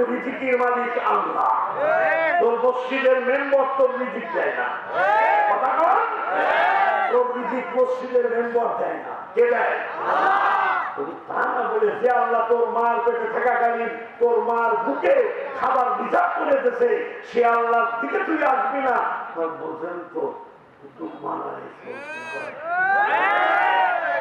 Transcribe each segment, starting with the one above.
যেহেতু রিজিকের মালিক আল্লাহ। তোর মসজিদের মেম্বর তোর রিজিক দেয় না। কথা কন। তোর রিজিক মসজিদের মেম্বর দেয় না। কে দেয়? তুমি তা না বলে যে আল্লাহ তোর মার পেটে থাকাকালীন তোর মার বুকে খাবার বিচার করে দিতেছে সে আল্লাহর দিকে তুই আসবি না। বলছেন তো মানায়।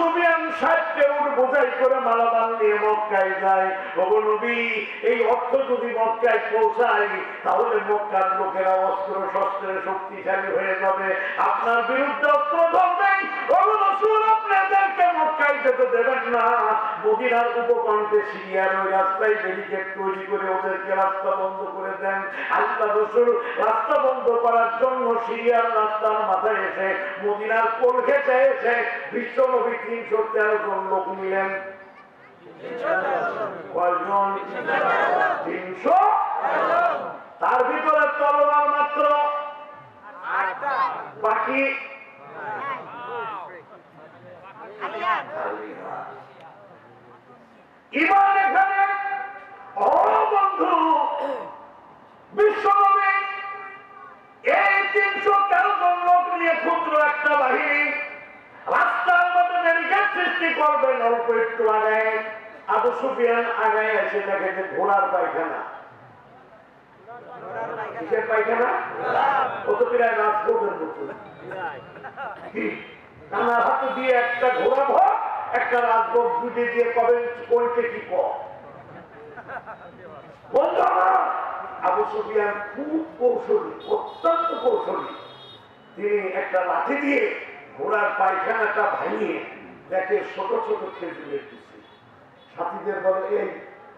সুফিয়ান সাহেবকে উঠ বোঝাই করে মালামাল নিয়ে মক্কায় যায়। নবী, এই অর্থ যদি মক্কায় পৌঁছায়, তাহলে মক্কার লোকেরা অস্ত্র, শস্ত্রে শক্তিশালী হয়ে যাবে। আপনার বিরুদ্ধে অস্ত্র ওদেরকে রাস্তা বন্ধ করার জন্য মাথায় এসে মদিনার কোল খেতে এসে বিশ্ব নবী তিনশো তেরো জন লোক নিলেন। কয়জন? তিনশো? তার ভিতরে তলোয়ার মাত্র বাকি? ইমান এখানে ও বন্ধু বিশ্বনবী এই তিনশো তেরো জন লোক নিয়ে ক্ষুদ্র একটা বাহিনী রাস্তার মধ্যে ব্যারিকেড সৃষ্টি করবেন অল্প একটু আগায় আবু সুফিয়ান আগায় এসে দেখে যে ঘোড়ার পায়খানা। খুব কৌশলী, অত্যন্ত কৌশলী। তিনি একটা লাঠি দিয়ে ঘোড়ার পায়খানাটা ভাঙিয়ে দেখে ছোট ছোট খেজুরের সাথীদের বলে এই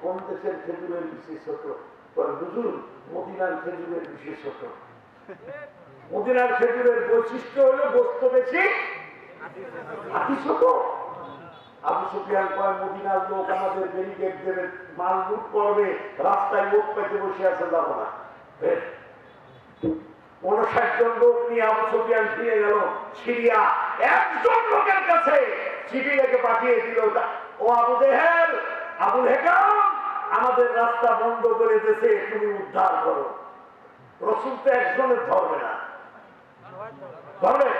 কোন দেশের খেজুরের বলে, হুজুর মদিনার খেজুরের ছোট মদিনার খেজুরের বৈশিষ্ট্য হলো বস্তু বেশি মদিনার লোক আমাদের দেবে মাল লুট করবে রাস্তায় লোক পেতে বসে আছে যাব না। দেহেল আমাদের রাস্তা বন্ধ করে দিয়েছে, তুমি উদ্ধার করো। রসুল তো একজনের ধরবে না। ধরবে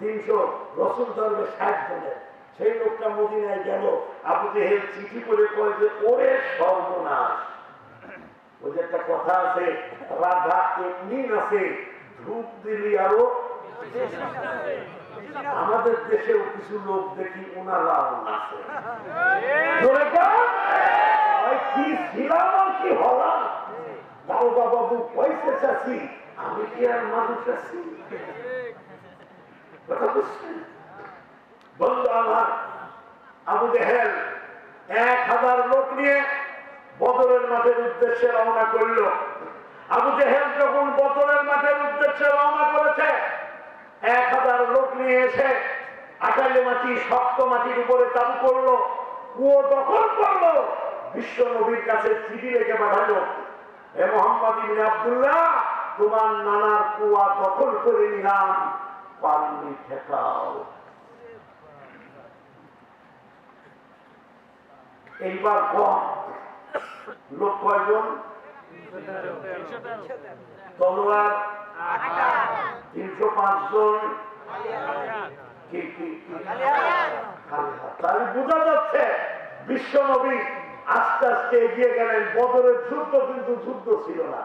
তিনশো। রসুল ধরবে ষাট জনের। সেই লোকটা মদিনায় গেল। আবু জেহেল চিঠি করে কয় যে, ওরে সর্বনাশ। ওই যে একটা কথা আছে, রাধা এমনি নাচে, ধূপ দিলি আরও আমাদের দেশেও কিছু লোক দেখি ওনারাও কি পয়সা আমি কি আর মানুষ আছি? কথা বন্ধু আমার আবু জেহেল, এক হাজার লোক নিয়ে বদরের মাঠের উদ্দেশ্যে রওনা করল। আবু জেহেল যখন বদরের মাঠের উদ্দেশ্যে রওনা করেছে, এক হাজার লোক নিয়ে এসে আটালি মাটি, শক্ত মাটির উপরে চালু করল। কুয়ো দখল করল। বিশ্ব নবীর কাছে চিঠি রেখে পাঠালো হে মোহাম্মদ ইবিন আব্দুল্লাহ, তোমার নানার কুয়া দখল করে নিলাম। পারলি ঠেকাও। এইবার কম। লোক কয়জন যাচ্ছে বিশ্ব আস্তে আস্তে এগিয়ে গেলেন। বদরের যুদ্ধ কিন্তু যুদ্ধ ছিল না।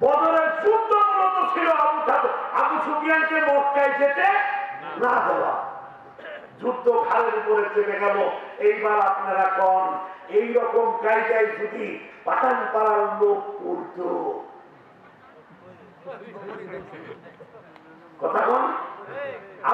বদরের যুদ্ধ ছিল আবু আবু সুফিয়ানকে মক্কায় যেতে না দেওয়া। যুদ্ধ খালের উপরে চেপে গেল। এইবার আপনারা কন? এই রকম কায়দায় যদি পাঠান পাড়ার লোক করত।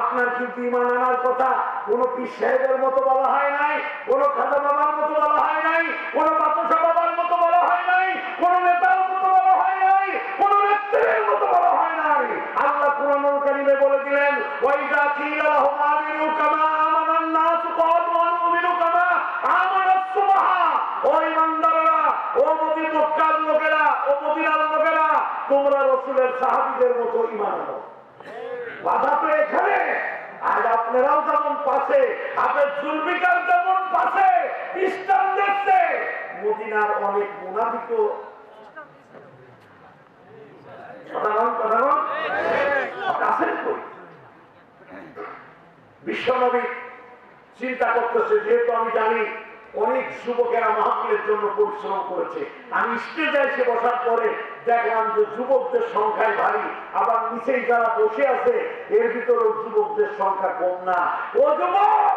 আপনার কিন্তু ইমান কথা কোন পীর সাহেবের মতো বলা হয় নাই, কোন খাজা বাবার মতো বলা হয় নাই, কোন বাতাসা বাবার মতো বলা হয় নাই, কোন নেতার মতো বলা হয় নাই, কোন নেত্রীর মতো বলা হয় নাই। আল্লাহ কোরআনুল কারীমে বলে দিলেন ওয়াইদা কিলা লাহুম আমিনু কামা মক্কার লোকেরা ও মদিনার লোকেরা তোমরা রাসূলের সাহাবীদের মতো আনো। বাধা তো এখানে। আজ আপনারাও যেমন পাশে আপনার জুলবিকার যেমন পাশে, খ্রিস্টান দেখছে মদিনার অনেক কই বিশ্বনবী চিন্তা করতেছে, যেহেতু আমি জানি অনেক যুবকেরা মাহফিলের জন্য পরিশ্রম করেছে। আমি স্টেজে এসে বসার পরে দেখলাম যে যুবকদের সংখ্যায় ভারী। আবার নিচেই যারা বসে আছে, এর ভিতরেও যুবকদের সংখ্যা কম না। ও যুবক,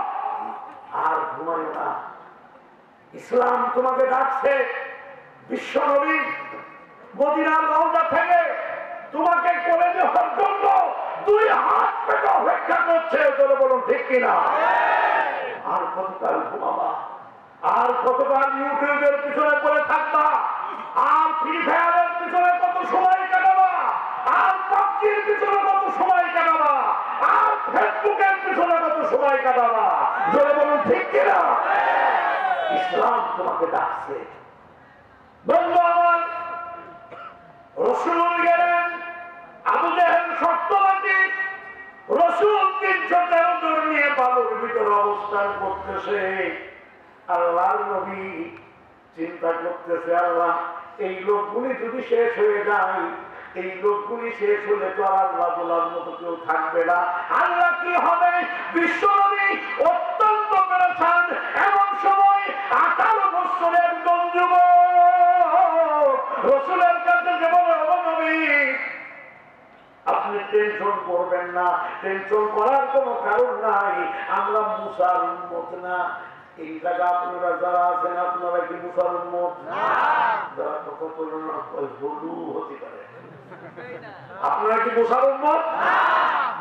আর ঘুমায় না। ইসলাম তোমাকে ডাকছে বিশ্বনবী মদিনার রওজা থেকে তোমাকে করে দেওয়ার জন্য দুই হাত পেতে অপেক্ষা করছে। বলুন, ঠিক কিনা? আর কতকাল ঘুমাবা? আর কতকাল ইউটিউবের পিছনে পড়ে থাকবা? আর ফ্রি ফায়ারের পিছনে কত সময় কাটাবা? আর পাবজির পিছনে কত সময় কাটাবা? আর ফেসবুকের পিছনে কত সময় কাটাবা? জোরে বলুন, ঠিক কিনা? ইসলাম তোমাকে ডাকছে। বন্ধু আমার, রসুল গেলেন আবু জাহেল সত্যবাদী। রসুল তিনশো তেরো জন নিয়ে বালুর ভিতরে অবস্থান করতেছে। আল্লাহর নবী চিন্তা করতেছে, আল্লাহ, এই লোকগুলি যদি শেষ হয়ে যায়, এই লোকগুলি শেষ হলে তো আল্লাহ বলার মতো কেউ থাকবে না। আল্লাহ কি হবে? বিশ্বনবী অত্যন্ত পেরেছেন এমন সময় আঠারো বছরের একজন যুবক রসুলের কাছে যে বলে অবনবী আপনি টেনশন করবেন না। টেনশন করার কোনো কারণ নাই। আমরা মুসার উন্মত না। এই জায়গা আপনারা যারা আছেন, আপনারা কি উন্মত যারা আপনারা কি মুসার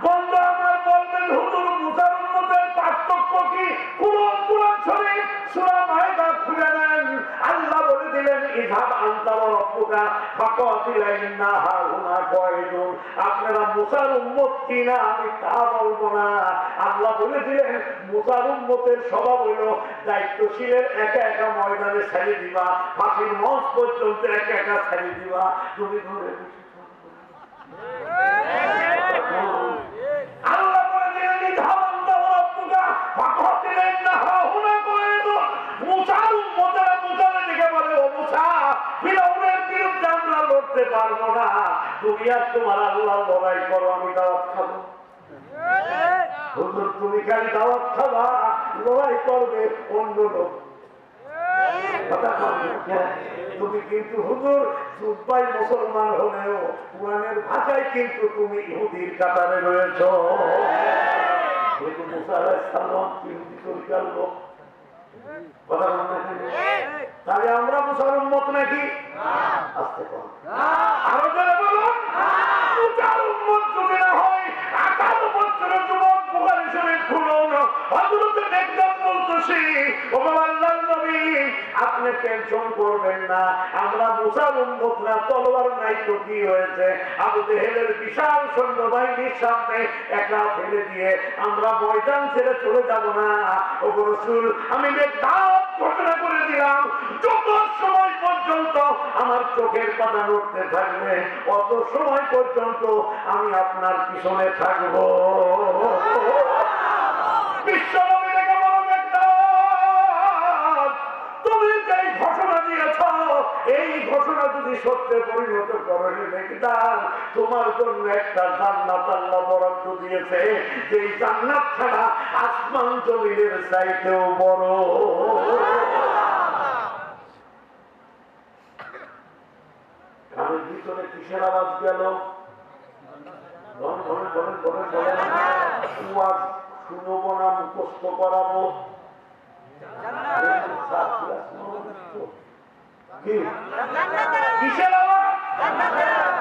বন্ধ আমার বলবেন, হুজুর মুসার উন্মতের পার্থক্য কি? কুরআন শরীফ সূরা মায়দা খুলে নেন আল্লাহ বলে দিলেন, ইযহাব আনতা ওয়া রাব্বুকা ফাকাতিলা ইন্না হাহুনা কায়িদুন। আপনারা মুসার উম্মত কিনা আমি তা বলব না। আল্লাহ বলে দিলেন, মুসার উম্মতের স্বভাব হইল দায়িত্বশীলের একা একা ময়দানে ছেড়ে দিবা, ফাঁসির মঞ্চ পর্যন্ত একা একা ছেড়ে দিবা। তুমি ধরে বসে আল্লাহ বলে দিলেন ইযহাব আনতা ওয়া রাব্বুকা ফাকাতিলা ইন্না হাহুনা কায়িদুন মুসার উম্মতেরা মুসার দিকে বলে ও মুসা ফিরাউনের বিরুদ্ধে আমরা লড়তে পারব না তুমি আর তোমার আল্লাহ লড়াই করো আমি দাওয়াত খাব। হুজুর তুমি খালি দাওয়াত খাবা লড়াই করবে অন্য লোক। হ্যাঁ, তুমি কিন্তু হুজুর জুব্বাই মুসলমান হলেও কোরআনের ভাষায় কিন্তু তুমি ইহুদির কাতারে রয়েছ। যেহেতু মুসা সালাম ইহুদি তরিকার লোক। কথা বলতে তাহলে আমরা মুসার উম্মত নাকি? আসতে আরও যারা বলুন। মুসার উম্মত যদি না হয় আঠারো বছরের যুবক বুখারী শরীফ খুলুন। হযরত দেখলাম বলতেছি ও আল্লাহর নবী আপনি টেনশন করবেন না। আমরা মুসার উম্মত না তলোয়ার নাই তো কি হয়েছে? আবু জেহেলের বিশাল সৈন্যবাহিনীর সামনে একা ফেলে দিয়ে আমরা ময়দান ছেড়ে চলে যাব না। ও রসুল আমি বেদাত দিলাম যত সময় পর্যন্ত আমার চোখের পাতা নড়তে থাকবে, অত সময় পর্যন্ত আমি আপনার পিছনে থাকব। এই ঘটনা যদি সত্যে পরিণত করো মেঘদার তোমার জন্য একটা জান্নাত আল্লাহ বরাদ্দ দিয়েছে। যেই জান্নাত ছাড়া আসমান জমিনের চাইতেও বড় কানের ভিতরে কিসের আওয়াজ গেল শুনব না মুখস্থ করাবো কিসের আওয়াজ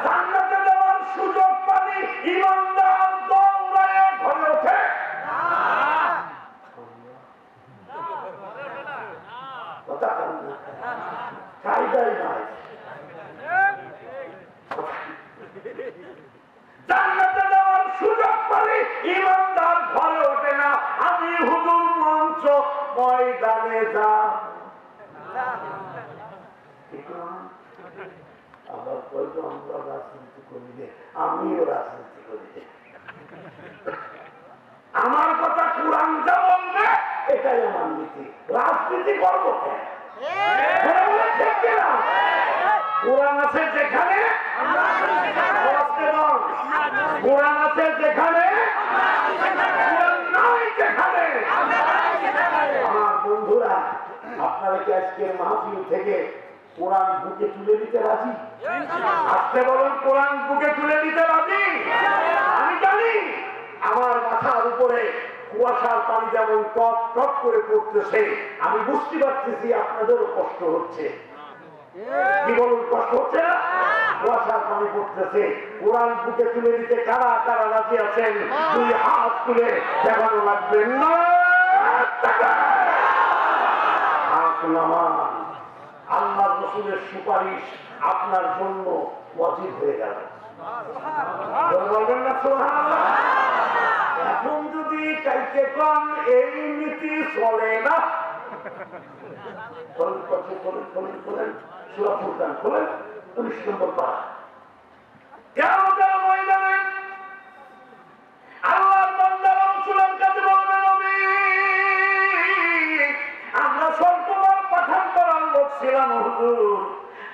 জান্নাতে যাওয়ার সুযোগ পানি ইমানদার দৌড়ায় ঘরে ওঠে কায়দাই নাই জান্নাতে যাওয়ার সুযোগ পালে ইমানদার ঘরে ওঠে না আমি হুজুর মঞ্চ ময়দানে যা আবার বলব আমরা রাজনীতি করি যে আমিও রাজনীতি করি যে। আমার কথা কোরআন যা বলবে এটাই আমার নীতি রাজনীতি করব কেন বলে বলে ঠিক কিনা? কোরআন আছে যেখানে কোরআন আছে যেখানে। নাই যেখানে। আমার বন্ধুরা আপনারা কি আজকে মাহফিল থেকে কোরআন বুকে তুলে দিতে রাজি? আসতে বলুন কোরআন বুকে তুলে দিতে রাজি? আমি জানি আমার মাথার উপরে কুয়াশার পানি যেমন টপ টপ করে পড়তেছে আমি বুঝতে পারতেছি আপনাদেরও কষ্ট হচ্ছে। হচ্ছে না কুয়াশার পানি পড়তেছে। কোরআন বুকে তুলে দিতে কারা কারা রাজি আছেন? দুই হাত তুলে দেখানো লাগবে। না আল্লাহ রসুলের সুপারিশ আপনার জন্য ওয়াজিব হয়ে গেল। বলবেন না এখন যদি কাইকে কম এই নীতি চলে না? খোলেন, খোলেন, খোলেন, সূরা ফুরকান খোলেন, উনিশ নম্বর পারা। কিয়ামতের ময়দানে কাছে বলবে, আমরা স্বল্পবার পাঠান করার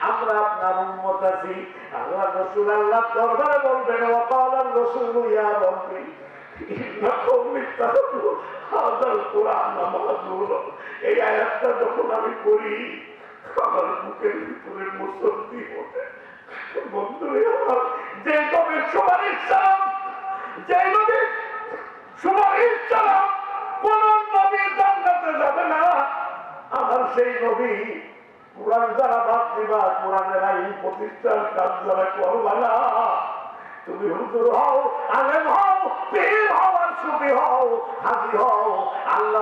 আমরা আপনার উম্মত আছি। আল্লাহ রসুল আল্লাহ দরবারে বলবেন ওয়াকালার রসুল ইয়া মাহজুরা এই আয়াতটা যখন আমি পড়ি আমার বুকের ভিতরে মুসল্লি ওঠে বন্ধুরে, যে কবে সুপারিশ চালাম যে নবী সুপারিশ চালাম কোন নবী জান্নাতে যাবে না। আমার সেই নবী কোরআন যারা বাদ দিবা, কোরআনের আইন প্রতিষ্ঠার কাজ যারা করবা না, তুমি হুজুর হও, আলেম হও, পীর হও, আর সুফি হও, হাজি হও আল্লাহ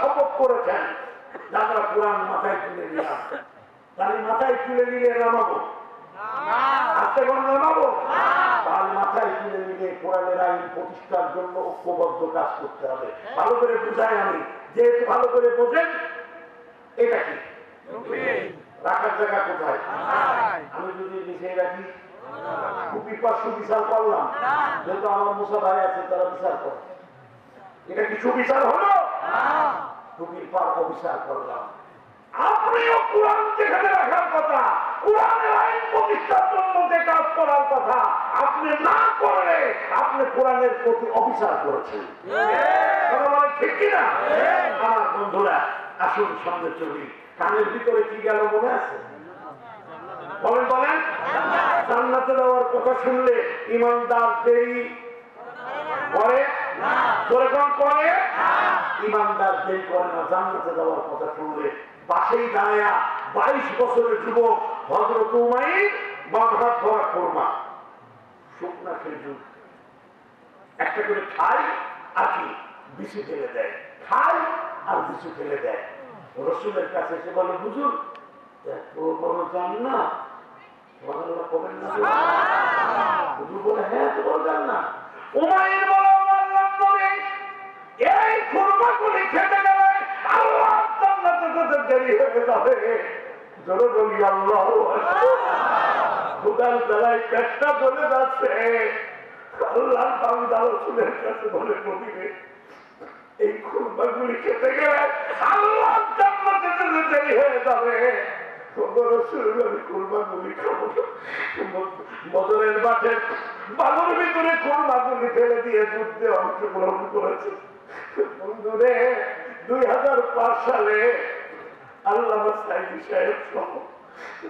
শপথ করেছেন আমরা কোরআন মাথায় তুলে নিলাম তাহলে মাথায় তুলে নিলে নামাবো? হাতে কোন নামাবো? তার মাথায় তুলে নিলে কোরআনের আইন প্রতিষ্ঠার জন্য ঐক্যবদ্ধ কাজ করতে হবে। ভালো করে বুঝাই আমি। যেহেতু ভালো করে বোঝেন এটা কি? রাখার জায়গা কোথায়? আমি যদি নিচে রাখি খুবই পাঁচশো বিচার করলাম। যেহেতু আমার মুসা ভাই আছে তারা বিচার করে। এটা কি সুবিচার হলো? টুপির পার অবিচার করলাম আপনিও কোরআন যেখানে রাখার কথা, কোরআনের আইন প্রতিষ্ঠার জন্য যে কাজ করার কথা, আপনি না করলে আপনি কোরআনের প্রতি অবিচার করেছেন। ঠিক কিনা? আমার বন্ধুরা, আসুন সঙ্গে চলি। কানের ভিতরে কি গেল মনে আছে? বলেন বলেন। জান্নাতে দেওয়ার কথা শুনলে ইমানদার দেরি করে? জোরে কোন, করে? ইমানদার দেরি করে না জান্নাতে দেওয়ার কথা শুনলে পাশেই দাঁড়ায়া বাইশ বছরের যুবক হজরত ধরা কর্মা শুকনা খেজুর। একটা করে খাই আর কি? বিছু ফেলে দেয়। খাই আর বিছু ফেলে দেয়। রসুলের কাছে এসে বলে হুজুর এত বড় জান না সুবহানাল্লাহ করবেন না? হুজুর বলে হ্যাঁ তো বড় জান না উমাইর বলে যেতে দেরি হয়ে যাবে জোরে বলি আল্লাহ খুদার দ্বারাই পেটটা চলে যাচ্ছে আল্লাহ রসুলের বলে নবীরে এই খুরমাগুলি খেতে গেলে আল্লাহ জান্নাতে যেতে দেরি যাবে। তোমার রসুল আমি খুরমাগুলি খাব না। বদরের মাঠে বালুর ভিতরে খুরমাগুলি ফেলে দিয়ে যুদ্ধে অংশগ্রহণ করেছে বন্ধুরে দুই হাজার পাঁচ সালে আল্লাহ সাইদি সাহেব সহ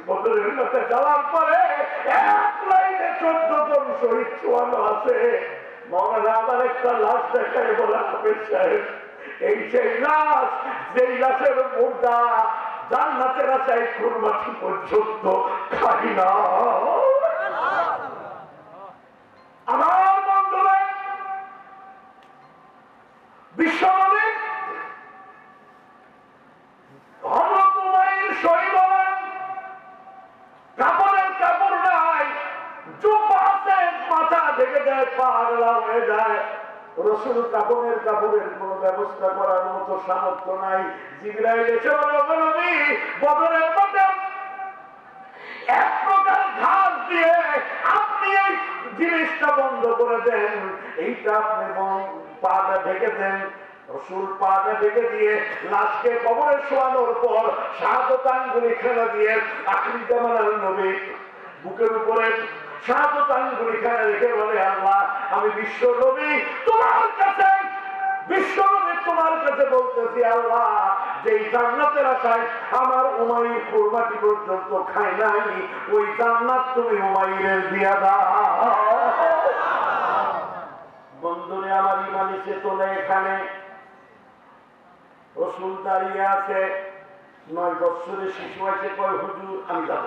বদরের লোকে যাওয়ার পরে এক লাইনে চোদ্দ জন শহীদ চুয়ানো আছে। মৌলানা আবার একটা লাশ দেখায় বলে হাফেজ সাহেব এই সেই লাশ যেই লাশের মুর্দা জান্নাতের আশায় কুরবানি পর্যন্ত খাই না। আমার বন্ধুরা বিশ্বনবী হযরত উমাইর শহীদ হলেন কাপড়ের কাপড় নাই জুব্বা আছে মাথা ঢেকে দেয় হয়ে যায়। রসুল কাপড়ের কাপড়ের কোন ব্যবস্থা করার মতো সামর্থ্য নাই। জিবরাইল এসে বদরের মধ্যে এক প্রকার ঘাস দিয়ে আপনি এই জিনিসটা বন্ধ করে দেন। এইটা আপনি পাটা ঢেকে দেন। রসুল পাটা ঢেকে দিয়ে লাশকে কবরে শোয়ানোর পর শাহাদত আঙ্গুলি খেলা দিয়ে আখরি জামানার নবী বুকের উপরে আল্লাহ, আমি বিশ্ব নবী তোমার কাছে বিশ্ব নবী তোমার কাছে বলতেছি, আল্লাহ যে জান্নাতের আশায় আমার উমাইর কোরবাটি পর্যন্ত খাই নাই, ওই জান্নাত তুমি উমাইরের দিয়া দাও। বন্ধুরে, আমার ইমানি চেতনা এখানে। রসুল দাঁড়িয়ে আছে, নয় বছরের শিশু আছে, কয়, হুজুর, আমি যাব।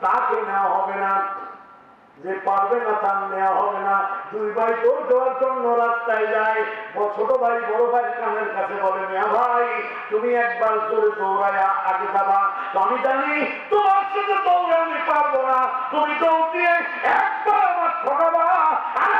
তাকে নেওয়া হবে না। যে পারবে না তার নেওয়া হবে না। দুই ভাই দৌড় দেওয়ার জন্য রাস্তায় যায়। ছোট ভাই, বড় ভাই কানের কাছে বলে, মেয়া ভাই, তুমি একবার জোরে দৌড়ায় আগে যাবা। আমি জানি তোমার সাথে দৌড়ে আমি পারব না। তুমি দৌড় দিয়ে একবার আমার ঠকাবা। আরেকবার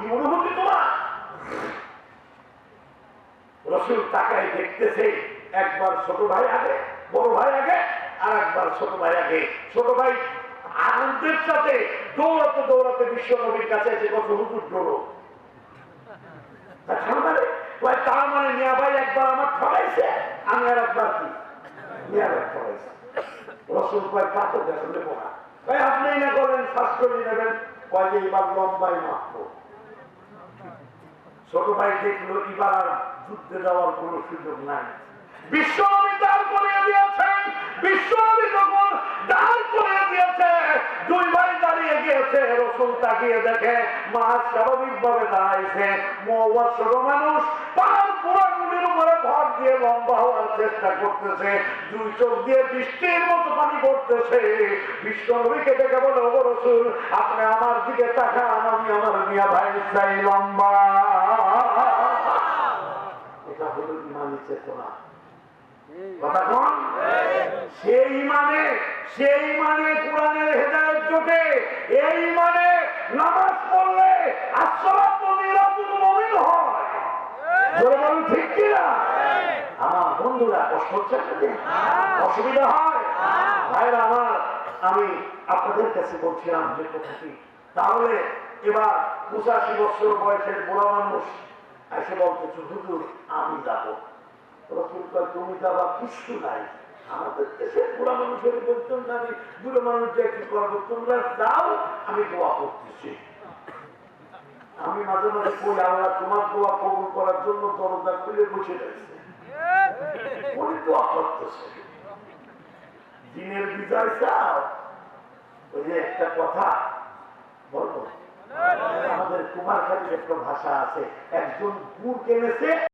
কি অনুভূতি তোমার? রসুল তাকায় দেখতেছে একবার ছোট ভাই আগে, বড় ভাই আগে, আর একবার ছোট ভাই আগে। ছোট ভাই আনন্দের সাথে দৌড়াতে দৌড়াতে বিশ্ব নবীর কাছে এসে কত হুজুর, দৌড়ো। তার মানে? মিয়া ভাই একবার আমার ঠকাইছে, আমি আর একবার কি? মিয়া ভাই ঠকাইছে। রসুল কয় কাতো দেখো, নেব না। আপনি না করেন শাস্ত্রী নেবেন। কয়, যে লম্বাই মাত্র ছোট ভাই দেখল এবার যুদ্ধে যাওয়ার কোন সুযোগ নাই। দিয়েছে রসুল তাকিয়ে দেখে দাঁড়াইছে। দিয়ে লম্বা হওয়ার চেষ্টা করতেছে। চোখ দিয়ে বিশ্বনবীকে দেখে বলে ও রসুল আপনি আমার দিকে তাকান, আমি আমার মিয়া ভাই চাই লম্বা। এটা হলো ইমানি চেতনা এই মানে নামাজ পড়লে ঠিক আমার বন্ধুরা কষ্ট অসুবিধা হয়? ভাইরা আমার আমি আপনাদের কাছে বলছিলাম যে কথাটি। তাহলে এবার পঁচাশি বছর বয়সের বুড়া মানুষ এসে বলতেছে হুজুর, আমি যাব। তুমি যাবা কিছু নাই। আমাদের দেশের বুড়া মানুষের তোমরা আমি করতেছি। আমি মাঝে মাঝে তোমার করার জন্য দরজা খুলে বসে দিনের বিজয় চাও? ওই যে একটা কথা বলব? আমাদের কুমারখালীর একটা ভাষা আছে, একজন গুড় কেনেছে